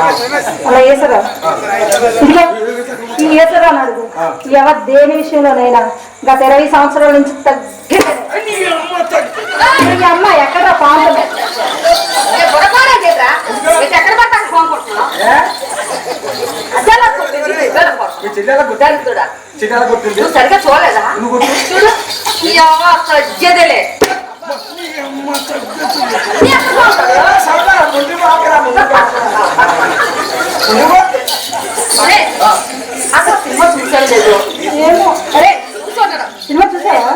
అలా ఇదిగో ఈ అని అడుగు ఎవరు దేని విషయంలోనైనా గత ఇరవై సంవత్సరాల నుంచి తగ్గి అమ్మ ఎక్కడ పాంపలే ఎక్కడ పడతాను ఫోన్ కొడుతున్నావు అదే నాకు కొట్టింది, ఇదే నాకు కొడుతుంది. మీ చెల్లెల గుర్తు దరిద్రుడా. చెల్లెల గుర్తుంది నువ్వు సరిగ్గా చూడలేదా నువ్వు గుర్తు చూడు ఈ అవ్వ తగ్గేదేలే నీ అక్క బాగుంటాడు. అరే, అసలు సినిమా చూసావా?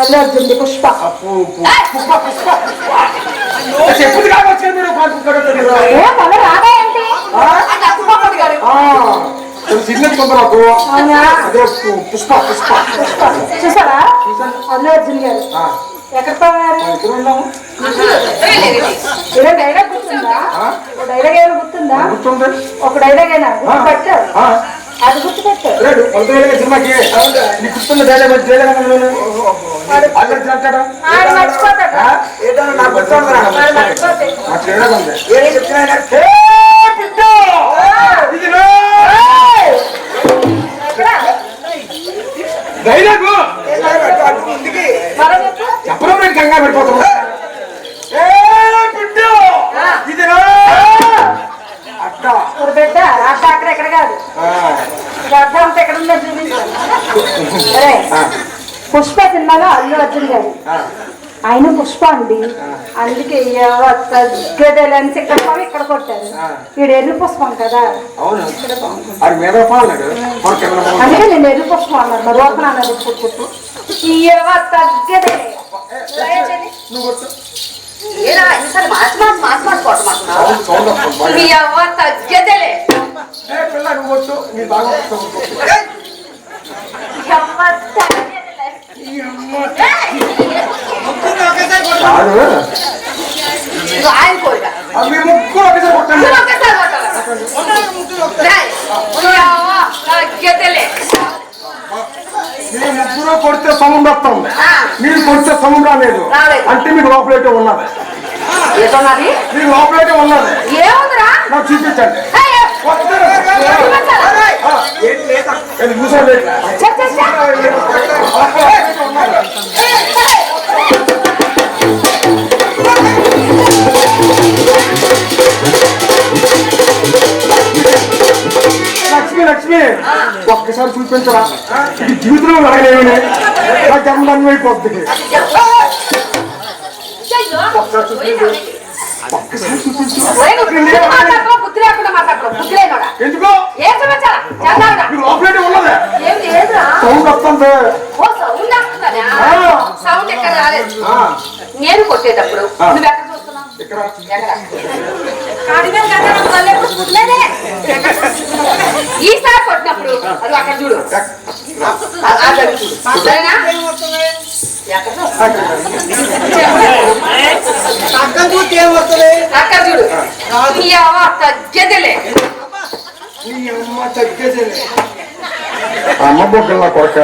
అల్లు అర్జున్ పుష్ప. చెప్పుది కావచ్చు మీరు రాదా ఏంటి? కొందరకు అవునా? అదే పుష్ప పుష్ప. పుష్ప. చూసారా? అల్లు అర్జున్ గారు. ఎక్కడ పోయారు? డైలాగ్ గుర్తుందా? ఒక డైలాగ్ ఏమైనా గుర్తుందా? ఒక డైలాగ్ అయినా గుర్తుపట్టు ఆ, అది గుర్తుపెట్టు. సినిమాకి. నీకు గుర్తున్న డైలాగ్ డైలాగ్ అల్లరి ఏం డైలాగు! చెప్పడం కంగారు పడిపోతున్నా ఏ బిడ్డ! ఇది రా! అట్ట ఒక బిడ్డ అక్కడ ఎక్కడ కాదు. ఆ, అర్థం అంతా ఎక్కడ ఉందో ఆ, పుష్ప సినిమాలో అల్లు అర్జున్ గారు. ఆయన పుష్ప అండి. అందుకే తగ్గదని ఇక్కడ ఇక్కడ కొట్టారు. వీడు ఎర్రి పుష్పం కదా. అందుకే నేను ఎర్రి పుష్పం అన్నారు మరి ఓపెన్ అన్నది పుట్టు పుట్టు ఇయ్యవ తగ్గదే. మీ అవ్వ తగ్గేదేలే కొట్టు నీ బాగా వస్తుంది కొట్టు. మీ అవ్వ తగ్గేదేలే. ఏయ్! కాదు ఇది ఆయన కోరిక అది మీ ముగ్గురు ఒకేసారి కొట్టండి! మీ ముగ్గురు కొడితే ఆ. మీరు కొడితే సౌండ్ రాలేదు. అంటే మీకు లోపలైతే ఉన్నది? మీకు లోపలైతే ఉన్నది ఏముందిరా నాకు చూపించండి లక్ష్మి! ఒక్కసారి చూపించరా? ఇది జీవితంలో అడగలేమని. నా జన్మదాన్ని అయిపోతుంది. ఒక్కసారి చూపించు. ఒక్కసారి చూపించు. బుద్ధి మాట్లాడుతున్నావు, బుద్ధి లేకుండా మాట్లాడుతున్నావు. బుద్ధి లేనోడా. ఎందుకో? ఏం ఉన్నది. ఏం లేదురా. సౌండ్ వస్తుంది. ఓ సౌండ్ ఎక్కడ రాలేదు. నేను కొట్టేటప్పుడు. నువ్వు ఎక్కడ? చూస్తున్నావు ఎక్కడ అది అక్కడ చూడు చూడు చూస్తే? అక్కడ తగ్గేదిలే అమ్మ బొగ్గల కొరక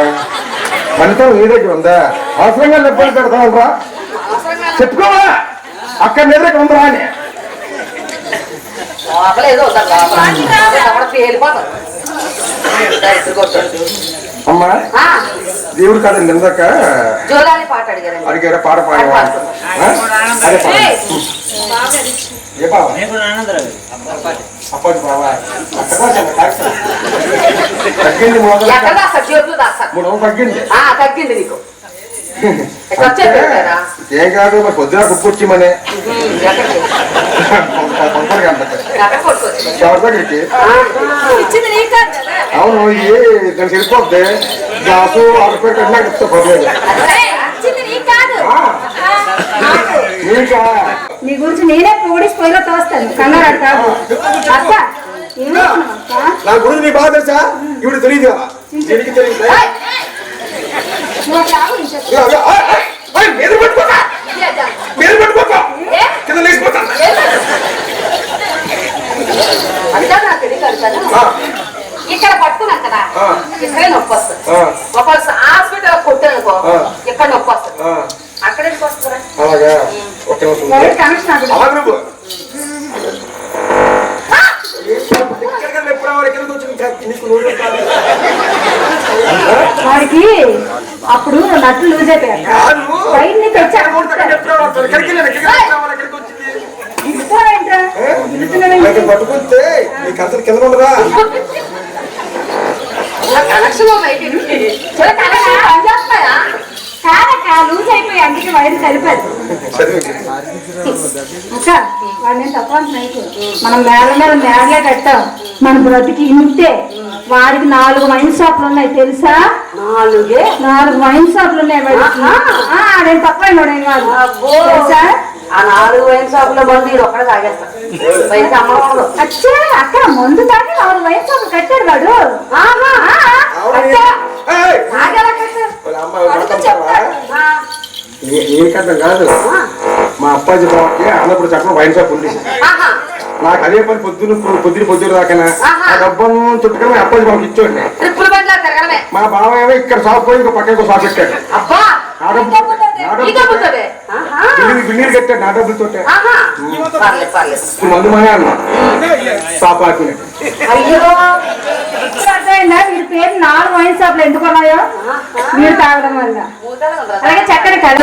ఫలితం నీ దగ్గర ఉందా అవసరంగా ఇబ్బంది పెడతానరా చెప్పుకోవా అక్కడ నీ దగ్గర ఉందా అని లోపల ఏదో పేలిపోతాం అమ్మా ఆ, దేవుడు కాదండి ఇందాక జోలాలి పాట అడిగారండి. అడిగారా? పాట పాడవా? అదే పాట. ఏ అప్పటి కాస్త. తగ్గింది మూడు వందలు. తగ్గింది. నీకు. ఏం కాదు మరి పొద్దున తొందరగా అంటది ఎక్కడ? కొట్టుకోవచ్చు ఎవరి దగ్గరికి ఇచ్చింది నీ కాదు కదా అవును ఇది దానికి వెళ్ళిపోద్ది గ్యాసు ఆరుపేట నాకు ఇస్తా పర్లేదు నీ గురించి నేనే పోలీస్ పొయ్యిలో తోస్తాను. కంగారు కాదు అక్క నా గురించి నీ బాగా తెలుసా? ఇప్పుడు తెలియదు. దీనికి చెప్తా. పట్టుకోక. పట్టుకోక? కింద లేచిపోతా నాకు ఇక్కడ పట్టుకున్నాను కదా. ఇక్కడే నొప్పి వస్తుంది ఆ. ఒకవేళ హాస్పిటల్ కొట్టానుకో. ఇక్కడ నొప్పి వస్తుంది అక్కడ వస్తుందిరా అలాగా? ఒక నిమిషం ఎవరి కనెక్షన్ నాకు నువ్వు. ఆ! 吃都没给你，我来打个新房啊。కాదక్క లూజ్ అయిపోయి అందుకే వైర్ కలిపారు. చదివి అక్క వాడిని తక్కువ నైట్ మనం మేడ మీద మేడలే కట్టాం మన బ్రతికి ఇంతే. వాడికి నాలుగు వైన్ షాపులు ఉన్నాయి. తెలుసా? నాలుగే? నాలుగు వైన్ షాపులు ఉన్నాయి వాడికి. ఆడేం తక్కువ అయినోడేం కాదు. అబ్బో. తెలుసా? ఆ నాలుగు వైన్ షాపుల మంది ఇది ఒక్కడ తాగేస్తా పైకి అమ్మకూడదు అచ్చా అక్క ముందు తాగి నాలుగు వైన్ షాపులు కట్టాడు వాడు. నీకంటే కాదు. మా అప్పాజీ బావకి అన్నప్పుడు చెప్పడం వైన్ షాప్ ఉంది. నాకు అదే పని పొద్దున పొద్దున పొద్దున దాకా. ఆ డబ్బను చుట్టుకొని అప్పాజీ బావకి ఇచ్చోండి మా బావ ఏమో ఇక్కడ షాప్ పోయి ఇంకో పక్కన షాప్ పెట్టాడు. బిల్డింగ్ బిల్డింగ్ కట్టాడు నా డబ్బులతో మందు అయ్యో. అర్థమైందా? వీడి పేరు నాలుగు వైన్ షాపులు ఎందుకు ఉన్నాయో మీరు తాగడం వల్ల? అలాగే చక్కని కథ